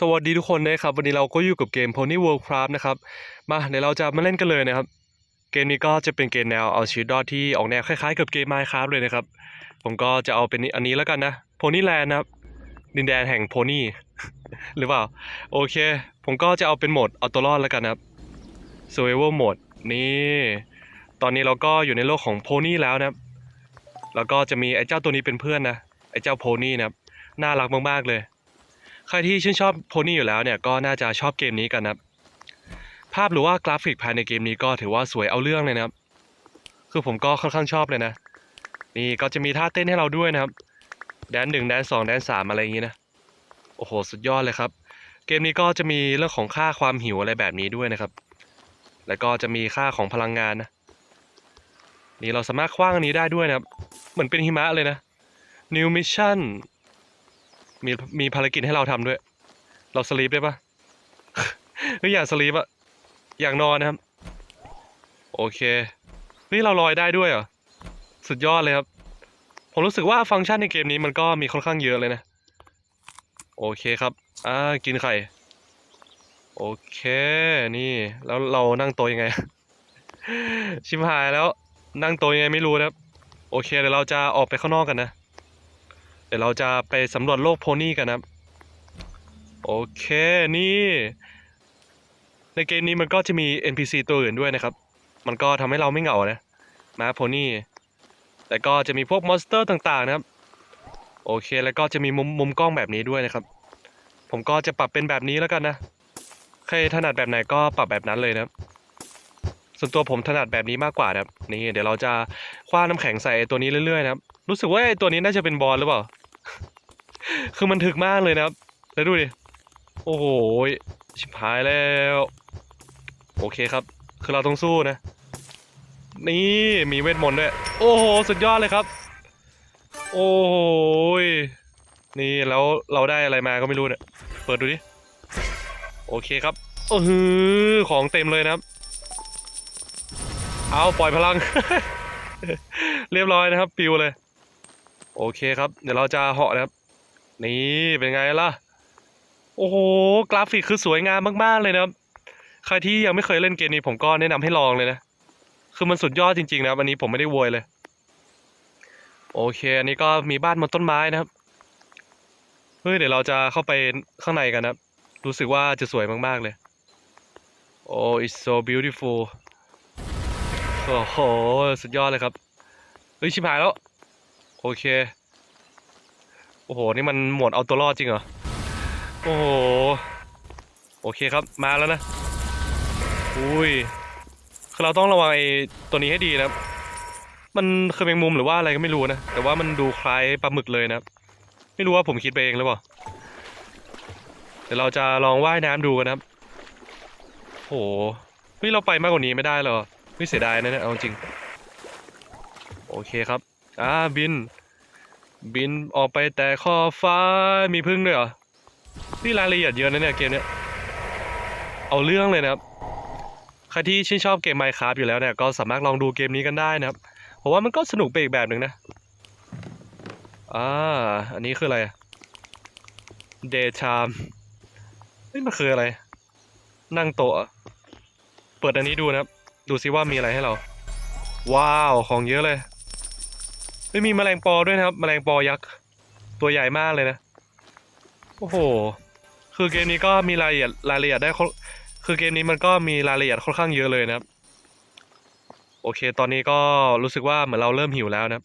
สวัสดีทุกคนนะครับ วันนี้เราก็อยู่กับเกม Pony World Craft นะครับ มาเดี๋ยวเราจะมาเล่นกันเลยนะครับ เกมนี้ก็จะเป็นเกมแนวเอาชีวิตรอดที่ออกแนวคล้ายๆ กับเกม Minecraft เลยนะครับ ผมก็จะเอาเป็นอันนี้แล้วกันนะ Ponyland นะครับ ดินแดนแห่งโพนี่ หรือเปล่า โอเค ผมก็จะเอาเป็นโหมดเอาตัวรอดแล้วกันนะครับ Survival Mode นี่ ตอนนี้เราก็อยู่ในโลกของโพนี่แล้วนะครับ แล้วก็จะมีไอ้เจ้าตัวนี้เป็นเพื่อนนะ ไอ้เจ้าโพนี่นะครับ น่ารักมากๆเลย ใครที่ชื่นชอบโพนี่อยู่แล้วเนี่ยก็น่าจะชอบเกมนี้กันนะภาพหรือว่ากราฟิกภายในเกมนี้ก็ถือว่าสวยเอาเรื่องเลยนะครับ คือผมก็ค่อนข้างชอบเลยนะ นี่ก็จะมีท่าเต้นให้เราด้วยนะครับ แดนหนึ่งแดนสองแดนสามอะไรอย่างนี้นะ โอ้โห สุดยอดเลยครับ เกมนี้ก็จะมีเรื่องของค่าความหิวอะไรแบบนี้ด้วยนะครับ แล้วก็จะมีค่าของพลังงานนะ นี่เราสามารถคว้างอันนี้ได้ด้วยนะครับ เหมือนเป็นหิมะเลยนะ New Mission มีมีภารกิจให้เราทำด้วย เราสลีปได้ปะเฮ้ยอยากสลีปอะอยากนอนนะครับ โอเค นี่เราลอยได้ด้วยเหรอ สุดยอดเลยครับ ผมรู้สึกว่าฟังก์ชันในเกมนี้มันก็มีค่อนข้างเยอะเลยนะ โอเคครับ อ่า กินไข่ โอเค นี่ แล้วเรานั่งโตยังไง ชิมหายแล้ว นั่งโตยังไงไม่รู้นะครับ โอเคเดี๋ยวเราจะออกไปข้างนอกกันนะ ดี๋ยวเราจะไปสำรวจโลกโพนี่กันนะโอเคนี่ ในเกมนี้มันก็จะมี NPC ตัวอื่นด้วยนะครับ มันก็ทำให้เราไม่เหงานะมาโพนี่แต่ก็จะมีพวกมอนสเตอร์ต่างๆนะครับโอเคแล้วก็จะมีมุมมุมกล้องแบบนี้ด้วยนะครับ ผมก็จะปรับเป็นแบบนี้แล้วกันนะใครถนัดแบบไหนก็ปรับแบบนั้นเลยนะครับส่วนตัวผมถนัดแบบนี้มากกว่านะครับนี่เดี๋ยวเราจะคว้าน้ำแข็งใส่ตัวนี้เรื่อยๆนะครับรู้สึกว่าไอ้ตัวนี้น่าจะเป็นบอลหรือเปล่า คือมันถึกมากเลยนะครับ แล้วดูดิ โอ้โห ชิบหายแล้ว โอเคครับ คือเราต้องสู้นะ นี่มีเวทมนต์ด้วย โอ้โห สุดยอดเลยครับ โอ้โห นี่แล้วเราได้อะไรมาก็ไม่รู้เนี่ย เปิดดูดิ โอเคครับโอ้โหของเต็มเลยนะครับ เอาปล่อยพลัง เรียบร้อยนะครับ ปิวเลย โอเคครับ เดี๋ยวเราจะเหาะนะครับ นี่เป็นไงล่ะ โอ้โห กราฟิกคือสวยงามมากๆเลยนะครับ ใครที่ยังไม่เคยเล่นเกมนี้ผมก็แนะนำให้ลองเลยนะ คือมันสุดยอดจริงๆนะครับอันนี้ผมไม่ได้โวยเลย โอเค อันนี้ก็มีบ้านบนต้นไม้นะครับ เฮ้ยเดี๋ยวเราจะเข้าไปข้างในกันนะครับ รู้สึกว่าจะสวยมากๆเลยโอ้ it's so beautiful โอ้โห สุดยอดเลยครับ เฮ้ย ชิบหายแล้ว โอเค โอ้โห นี่มันหมดเอาตัวรอดจริงเหรอ โอ้โห โอเคครับ มาแล้วนะ อุ้ย คือเราต้องระวังไอ้ตัวนี้ให้ดีนะครับมันคือแมงมุมหรือว่าอะไรก็ไม่รู้นะ แต่ว่ามันดูคล้ายปลาหมึกเลยนะครับไม่รู้ว่าผมคิดไปเองหรือเปล่า เดี๋ยวเราจะลองว่ายน้ำดูกันนะครับ โห เฮ้ย เราไปมากกว่านี้ไม่ได้เหรอ ไม่เสียดายนะเนี่ย เอาจริง โอเคครับ อ่าบิน บินออกไปแต่ขอบฟ้ามีพึ่งด้วยเหรอนี่รายละเอียดเยอะนะเนี่ยเกมเนี้ยเอาเรื่องเลยนะครับใครที่ชื่นชอบเกม Minecraft อยู่แล้วเนี่ยก็สามารถลองดูเกมนี้กันได้นะครับเพราะว่ามันก็สนุกไปอีกแบบหนึ่งนะอ่าอันนี้คืออะไร Daytime เฮ้ยมันคืออะไร นั่งโต๊ะอะเปิดอันนี้ดูนะครับ ดูซิว่ามีอะไรให้เรา ว้าว ของเยอะเลย ไม่มีแมลงปอด้วยนะครับ แมลงปอยักษ์ตัวใหญ่มากเลยนะ โอ้โห คือเกมนี้ก็มีรายละเอียดรายละเอียดได้คือเกมนี้มันก็มีรายละเอียดค่อนข้างเยอะเลยนะครับ โอเค ตอนนี้ก็รู้สึกว่าเหมือนเราเริ่มหิวแล้วนะครับ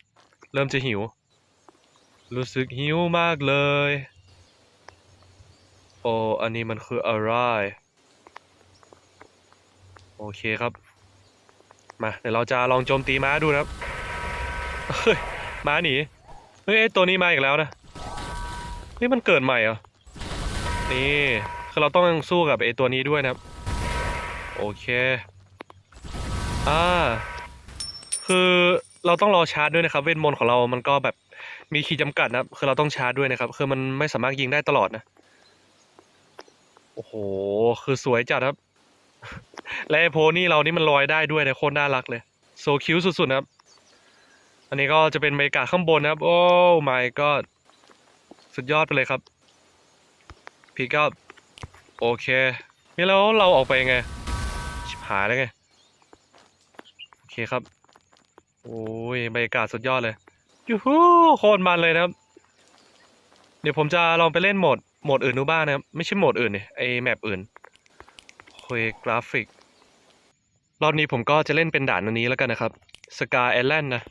เริ่มจะหิว รู้สึกหิวมากเลย โอ้อันนี้มันคืออะไรโอเคครับ มา เดี๋ยวเราจะลองโจมตีม้าดูนะครับ เฮ้ย ม้าหนี เฮ้ยไอ้ตัวนี้มาอีกแล้วนะนี่มันเกิดใหม่เหรอ นี่คือเราต้องสู้กับไอ้ตัวนี้ด้วยนะครับ โอเค อ่า คือเราต้องรอชาร์จด้วยนะครับ เวทมนต์ของเรามันก็แบบมีขีดจำกัดนะครับ คือเราต้องชาร์จด้วยนะครับ คือมันไม่สามารถยิงได้ตลอดนะ โอ้โห คือสวยจัดครับ และโพนี่เรานี่มันลอยได้ด้วยนะโคตรน่ารักเลย โซคิวสุดๆนะครับ อันนี้ก็จะเป็นบรรยากาศข้างบนนะครับ โอ้ my god สุดยอดไปเลยครับ พีก็โอเค นี่แล้วเราออกไปยังไง ชิบหายแล้วไง โอเคครับ โอ้ยบรรยากาศสุดยอดเลยยูฮูโคตรมันเลยนะครับ เดี๋ยวผมจะลองไปเล่นโหมดโหมดอื่นดูบ้างนะครับ ไม่ใช่โหมดอื่นนี่ไอแมปอื่นเควกราฟิก รอบนี้ผมก็จะเล่นเป็นด่านอันนี้แล้วกันนะครับสกา i อ l ลนนะ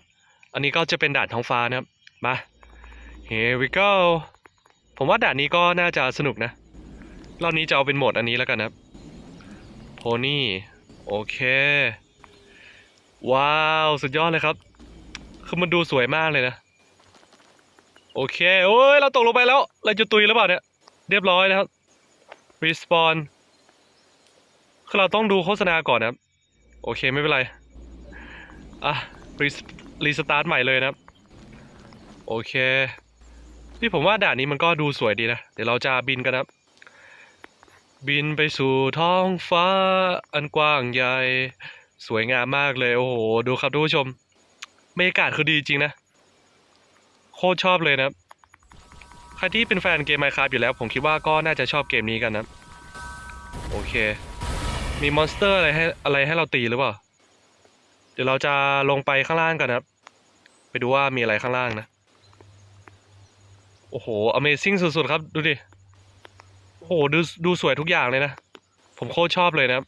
อันนี้ก็จะเป็นด่านท้องฟ้านะครับ มา here we go ผมว่าด่านนี้ก็น่าจะสนุกนะ รอบนี้จะเอาเป็นโหมดอันนี้แล้วกันนะครับโพนี่ โอเค ว้าว สุดยอดเลยครับ คือมันดูสวยมากเลยนะ โอเค โอ้ย เราตกลงไปแล้ว เราจะตุยแล้วเปล่าเนี่ย เรียบร้อยนะครับ respawn คือเราต้องดูโฆษณาก่อนนะครับ โอเค ไม่เป็นไร อะรี รีสตาร์ทใหม่เลยนะครับ โอเค ที่ผมว่าด่านนี้มันก็ดูสวยดีนะ เดี๋ยวเราจะบินกันนะบินไปสู่ท้องฟ้าอันกว้างใหญ่ สวยงามมากเลย โอ้โห ดูครับทุกผู้ชมบรรยากาศคือดีจริงนะ โคตรชอบเลยนะใครที่เป็นแฟนเกม Minecraft อยู่แล้ว ผมคิดว่าก็น่าจะชอบเกมนี้กันนะ โอเค มีมอนสเตอร์อะไรให้อะไรให้เราตีหรือเปล่า ดี๋ยวเราจะลงไปข้างล่างกันนะครับ ไปดูว่ามีอะไรข้างล่างนะ โอ้โห Amazing สุดๆครับ ดูดิ โอ้โห ดูดูสวยทุกอย่างเลยนะ ผมโคตรชอบเลยนะครับ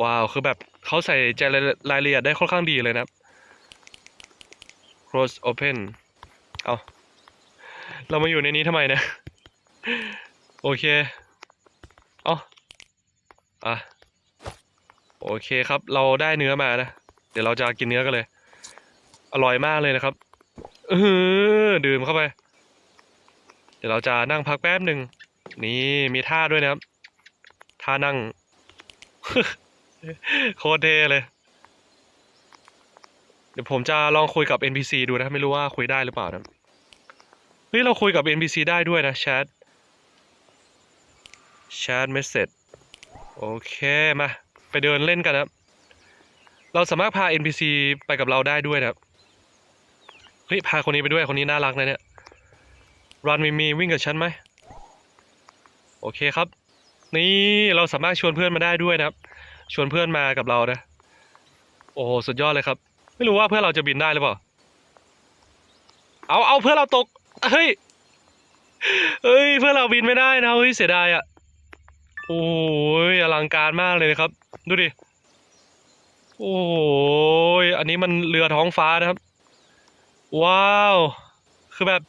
ว้าว คือแบบเขาใส่ใจรายละเอียดได้ค่อนข้างดีเลยนะครับ close open เอาเรามาอยู่ในนี้ทำไมนะ โอเค เอาอะ โอเคครับ เราได้เนื้อมานะ เดี๋ยวเราจะกินเนื้อกันเลย อร่อยมากเลยนะครับ เออดื่มเข้าไป เดี๋ยวเราจะนั่งพักแป๊บหนึ่ง นี่มีท่าด้วยนะครับ ท่านั่ง โคตรเทเลย เดี๋ยวผมจะลองคุยกับ NPC ดูนะ ไม่รู้ว่าคุยได้หรือเปล่านะเฮ้ยเราคุยกับ NPC ได้ด้วยนะแชทแชทเมสเซจโอเค มา ไปเดินเล่นกันนะครับ เราสามารถพา NPC ไปกับเราได้ด้วยนะครับ เฮ้ย พาคนนี้ไปด้วย คนนี้น่ารักนะเนี่ยรันมีมีวิ่งกับฉันไหม โอเคครับ นี่เราสามารถชวนเพื่อนมาได้ด้วยนะครับ ชวนเพื่อนมากับเรานะ โอ้โห สุดยอดเลยครับ ไม่รู้ว่าเพื่อนเราจะบินได้หรือเปล่า เอา เอาเพื่อนเราตก เฮ้ย เฮ้ย เพื่อนเราบินไม่ได้นะ เฮ้ย เสียดายอะ โอ้ยอลังการมากเลยนะครับ ดูดิ โอ้ยอันนี้มันเรือท้องฟ้านะครับ ว้าว คือแบบ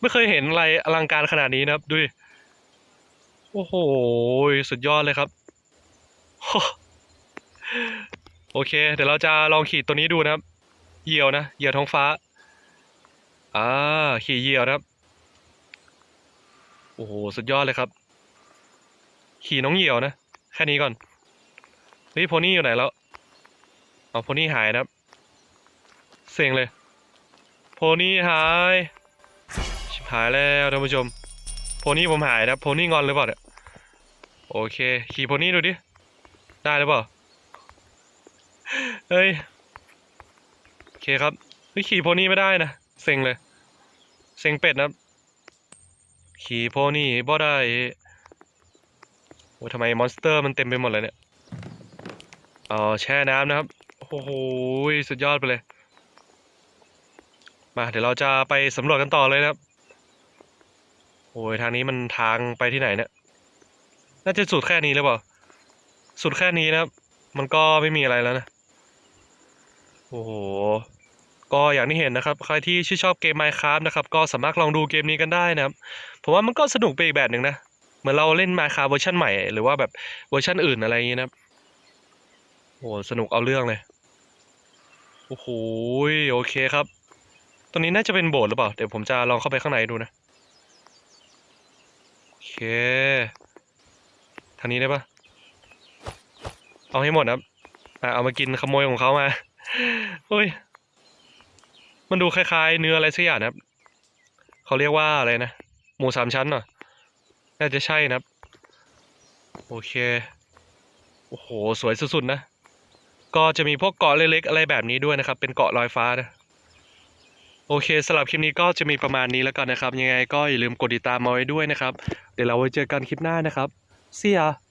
ไม่เคยเห็นอะไรอลังการขนาดนี้นะครับ ดูดิ โอ้โห สุดยอดเลยครับ โอเค เดี๋ยวเราจะลองขี่ตัวนี้ดูนะครับ เหยี่ยวนะ เหยี่ยวท้องฟ้า อ่า ขี่เหยี่ยวนะครับ โอ้โห สุดยอดเลยครับ ขี่น้องเหยี่ยวนะ แค่นี้ก่อนเฮ้ยโพนี่อยู่ไหนแล้วเอาโพนี่หายนะครับเซ็งเลย โพนี่หายชิบหายแล้วท่านผู้ชม โพนี่ผมหายนะโพนี่งอนหรือเปล่าเนี่ยโอเค ขี่โพนี่ดูดิ ได้หรือเปล่าเฮ้ยโอเคครับเฮ้ยขี่โพนี่ไม่ได้นะเซ็งเลย เซ็งเป็ดนะครับขี่โพนี่บ่ได้ โอ้ยทำไมมอนสเตอร์มันเต็มไปหมดเลยเนี่ยเอ๋อแช่น้ำนะครับ โอ้โหสุดยอดไปเลย มาเดี๋ยวเราจะไปสำรวจกันต่อเลยนะครับ โอ้ยทางนี้มันทางไปที่ไหนเนี่ยน่าจะสุดแค่นี้หรือเปล่า สุดแค่นี้นะครับ มันก็ไม่มีอะไรแล้วนะ โอ้โห ก็อย่างที่เห็นนะครับ ใครที่ชื่นชอบเกม Minecraft นะครับ ก็สามารถลองดูเกมนี้กันได้นะครับ ผมว่ามันก็สนุกไปอีกแบบหนึ่งนะ เหมือนเราเล่น Minecraft เวอร์ชันใหม่หรือว่าแบบเวอร์ชันอื่นอะไรอย่างนี้นะโอ้โหสนุกเอาเรื่องเลย โอ้โหโอเคครับ ตรงนี้น่าจะเป็นโบสถ์หรือเปล่า เดี๋ยวผมจะลองเข้าไปข้างในดูนะ โอเค ทางนี้ได้ปะเอาให้หมดนะครับเอามากินขโมยของเขามาเฮ้ย มันดูคล้ายๆ เนื้ออะไรสักอย่างนะครับ เขาเรียกว่าอะไรนะ หมูสามชั้นเหรอ น่าจะใช่นะครับ โอเค โอ้โห สวยสุดๆนะ ก็จะมีพวกเกาะเล็กๆอะไรแบบนี้ด้วยนะครับ เป็นเกาะลอยฟ้านะโอเคสำหรับคลิปนี้ก็จะมีประมาณนี้แล้วกันนะครับ ยังไงก็อย่าลืมกดติดตามมาไว้ด้วยนะครับ เดี๋ยวเราไว้เจอกันคลิปหน้านะครับ See ya